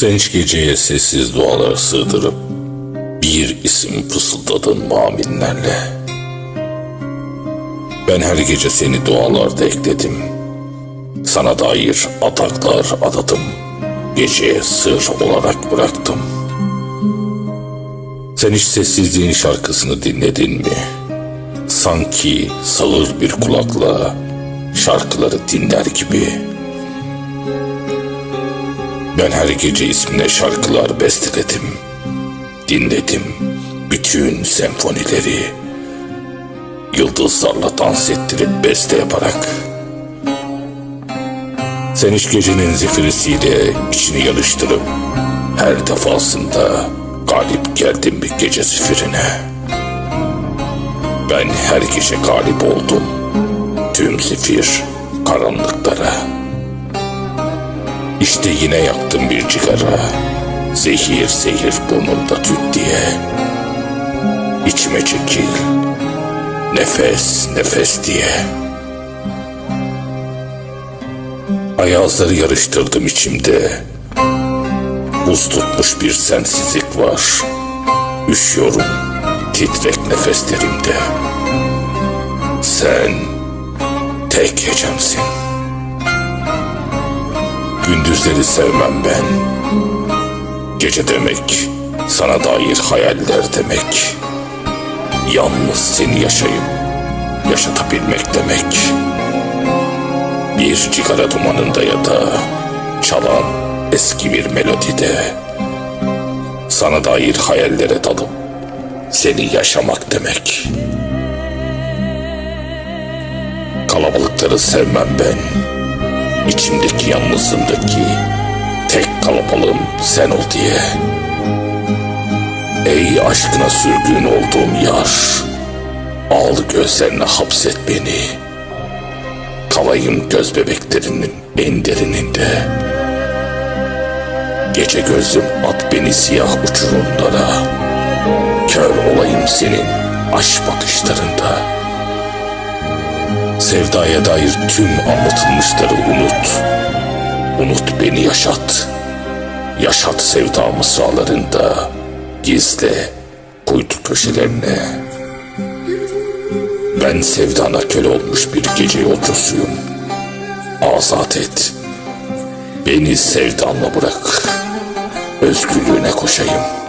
Sen hiç geceye sessiz dualar sığdırıp bir isim fısıldadın maminlerle. Ben her gece seni dualarda ekledim. Sana dair ataklar adadım. Geceye sır olarak bıraktım. Sen hiç sessizliğin şarkısını dinledin mi? Sanki sağır bir kulakla şarkıları dinler gibi. Ben her gece ismine şarkılar besteledim. Dinledim bütün senfonileri. Yıldızlarla dans ettirip beste yaparak. Sen hiç gecenin zifirisiyle içini yarıştırıp her defasında galip geldim bir gece zifirine. Ben her gece galip oldum tüm zifir karanlıklara. İşte yine yaktım bir cigara. Zehir zehir burnumda tüt diye. İçime çekil. Nefes nefes diye. Ayazları yarıştırdım içimde. Buz tutmuş bir sensizlik var. Üşüyorum titrek nefeslerimde. Sen tek hecemsin. Gündüzleri sevmem ben. Gece demek, sana dair hayaller demek. Yalnız seni yaşayıp yaşatabilmek demek. Bir cigara dumanında ya da çalan eski bir melodide sana dair hayallere dalıp seni yaşamak demek. Kalabalıkları sevmem ben. İçimdeki yalnızlığımdaki tek kalabalığım sen ol diye. Ey aşkına sürgün olduğum yar, al gözlerine hapset beni. Kalayım göz bebeklerinin en derininde. Gece gözüm at beni siyah uçurumlara. Kör olayım senin aşk bakışlarında. Sevdaya dair tüm anlatılmışları unut. Unut beni yaşat. Yaşat sevda mısralarında. Gizle kuytu köşelerine. Ben sevdana köle olmuş bir gece yolcusuyum. Azat et. Beni sevdanla bırak. Özgürlüğüne koşayım.